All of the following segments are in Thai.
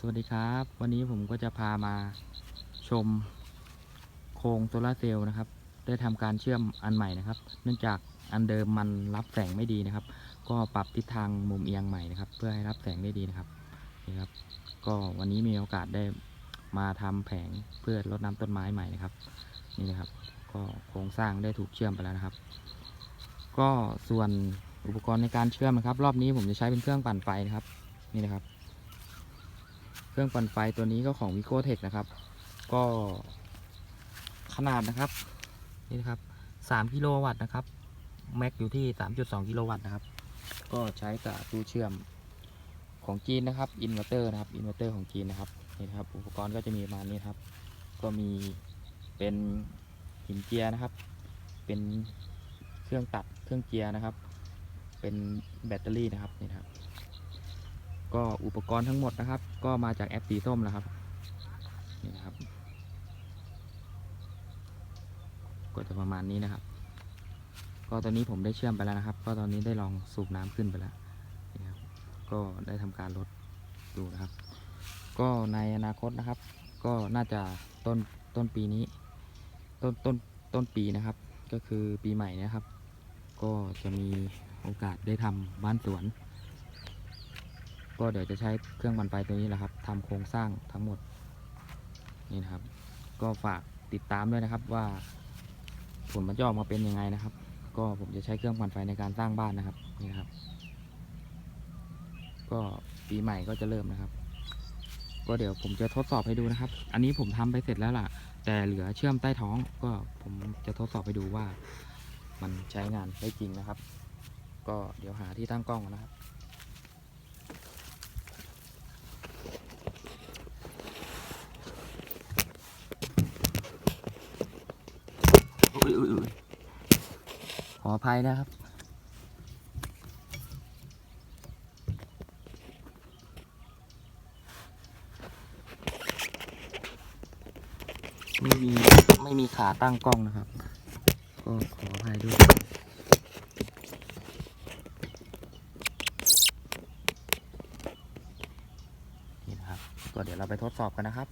สวัสดีครับ วันนี้ผมก็จะพามาชมโครงโซลาร์เซลล์นะครับ ได้ทำการเชื่อมอันใหม่นะครับ เนื่องจากอันเดิมมันรับแสงไม่ดีนะครับ ก็ปรับทิศทางมุมเอียงใหม่นะครับ เพื่อให้รับแสงได้ดีนะครับนี่ครับ ก็วันนี้มีโอกาสได้มาทำแผงเพื่อรดน้ำต้นไม้ใหม่นะครับ นี่นะครับ ก็โครงสร้างได้ถูกเชื่อมไปแล้วนะครับ ก็ส่วนอุปกรณ์ในการเชื่อมนะครับ รอบนี้ผมจะใช้เป็นเครื่องปั่นไฟนะครับ นี่นะครับ เครื่องปั่นไฟตัวนี้ก็ของ v i c o t e c h นะครับ ก็ขนาดนะครับนี่นะครับ3กิโลวัตต์นะครับแม็กอยู่ที่ 3.2 กิโลวัตต์นะครับ ก็ใช้กับตู้เชื่อมของจีนนะครับอินเวอร์เตอร์นะครับอินเวอร์เตอร์ของจีนนะครับนี่นะครับอุปกรณ์ก็จะมีประมาณนี้ครับ ก็มีเป็นหินเจียร์นะครับ เป็นเครื่องตัดเครื่องเจียร์นะครับ เป็นแบตเตอรี่นะครับนี่นะครับ ก็อุปกรณ์ทั้งหมดนะครับ ก็มาจากแอปสีส้มนะครับนี่นะครับ ก็จะประมาณนี้นะครับ ก็ตอนนี้ผมได้เชื่อมไปแล้วนะครับ ก็ตอนนี้ได้ลองสูบน้ำขึ้นไปแล้วนี่ครับก็ได้ทำการลดดูนะครับ ก็ในอนาคตนะครับ ก็น่าจะต้นต้นปีนี้ ต้นต้นต้นปีนะครับ ก็คือปีใหม่นะครับ ก็จะมีโอกาสได้ทำบ้านสวน ก็เดี๋ยวจะใช้เครื่องปั่นไฟตัวนี้แหละครับทำโครงสร้างทั้งหมดนี่นะครับ ก็ฝากติดตามด้วยนะครับว่า ผลมันจะออกมาเป็นยังไงนะครับ ก็ผมจะใช้เครื่องปั่นไฟในการสร้างบ้านนะครับนี่นะครับ ก็ปีใหม่ก็จะเริ่มนะครับ ก็เดี๋ยวผมจะทดสอบให้ดูนะครับ อันนี้ผมทำไปเสร็จแล้วล่ะ แต่เหลือเชื่อมใต้ท้องก็ผมจะทดสอบให้ดูว่า มันใช้งานได้จริงนะครับ ก็เดี๋ยวหาที่ตั้งกล้องนะครับ อุ๊ยอุ๊ยอุ๊ยข ออภัยนะครับ ไม่มี ไม่มีขาตั้งกล้องนะครับ ก็ขออภัยด้วยนี่นะครับ ก็เดี๋ยวเราไปทดสอบกันนะครับ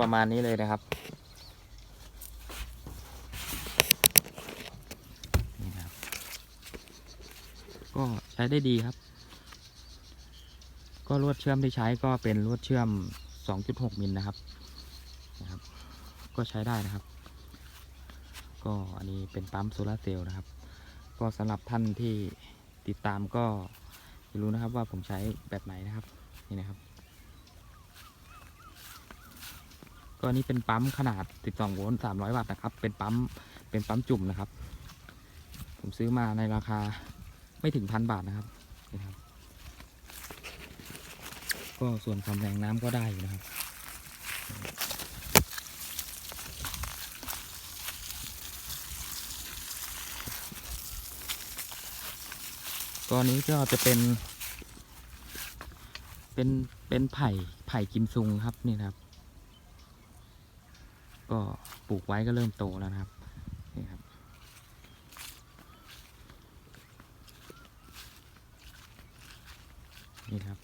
ประมาณนี้เลยนะครับนี่ครับ ก็ใช้ได้ดีครับ ก็ลวดเชื่อมที่ใช้ก็เป็นลวดเชื่อม 2.6มิลนะครับนะครับ ก็ใช้ได้นะครับ ก็อันนี้เป็นปั๊มโซลาเซลล์นะครับ ก็สำหรับท่านที่ติดตามก็รู้นะครับว่าผมใช้แบบไหนนะครับนี่นะครับ ก็นนี้เป็นปั๊มขนาด 12 โวลต์ 300 วัตต์นะครับ เป็นปั๊ม เป็นปั๊มจุ่มนะครับ ผมซื้อมาในราคาไม่ถึงพันบาทนะครับนี่ครับ ก็ส่วนความแรงน้ำก็ได้อยู่นะครับ ก็อันนี้ก็จะเป็น เป็น เป็นไผ่ ไผ่กิมซุงครับนี่ครับ ก็ปลูกไว้ก็เริ่มโตแล้วนะครับนี่ครับ นี่ครับ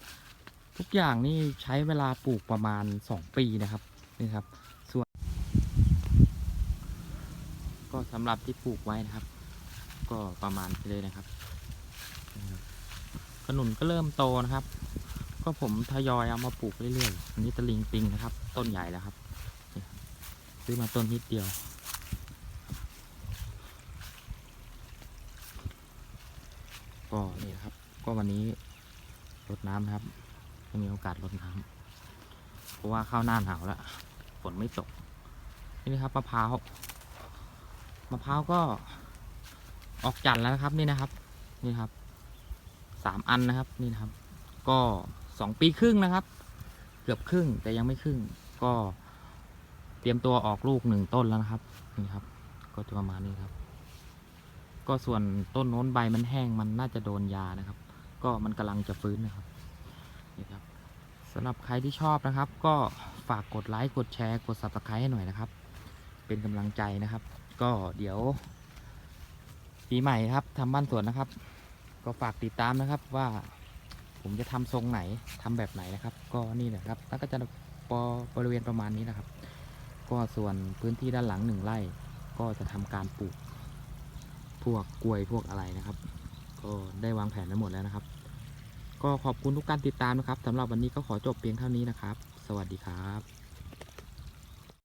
ทุกอย่างนี่ใช้เวลาปลูกประมาณสองปีนะครับนี่ครับ ส่วน ก็สำหรับที่ปลูกไว้นะครับ ก็ประมาณนี้เลยนะครับขนุนก็เริ่มโตนะครับ ก็ผมทยอยเอามาปลูกเรื่อยๆอันนี้ตะลิงปิงนะครับ ต้นใหญ่แล้วครับ ซื้อมาต้นนิดเดียว ก็นี่ครับ ก็วันนี้รดน้ำนะครับไม่มีโอกาสรดน้ำเพราะว่าเข้าหน้าหนาวแล้วฝนไม่ตก นี่นะครับมะพร้าวมะพร้าวก็ออกจันทร์แล้วนะครับ นี่นะครับ นี่ครับสามอันนะครับ นี่นะครับ ก็สองปีครึ่งนะครับ เกือบครึ่งแต่ยังไม่ครึ่งก็ เตรียมตัวออกลูกหนึ่งต้นแล้วนะครับนี่ครับ ก็จะประมาณนี้ครับ ก็ส่วนต้นโน้นใบมันแห้งมันน่าจะโดนยานะครับ ก็มันกำลังจะฟื้นนะครับนี่ครับสำหรับใครที่ชอบนะครับ ก็ฝากกดไลค์กดแชร์กด subscribe ให้หน่อยนะครับ เป็นกำลังใจนะครับ ก็เดี๋ยวปีใหม่ครับทำบ้านสวนนะครับ ก็ฝากติดตามนะครับว่าผมจะทำทรงไหนทำแบบไหนนะครับ ก็นี่แหละครับแล้วก็จะปอบริเวณประมาณนี้นะครับ ก็ส่วนพื้นที่ด้านหลังหนึ่งไร่ก็จะทำการปลูก พวกกล้วยพวกอะไรนะครับ ก็ได้วางแผนไว้หมดแล้วนะครับ ก็ขอบคุณทุกการติดตามนะครับสำหรับวันนี้ก็ขอจบเพียงเท่านี้นะครับ สวัสดีครับ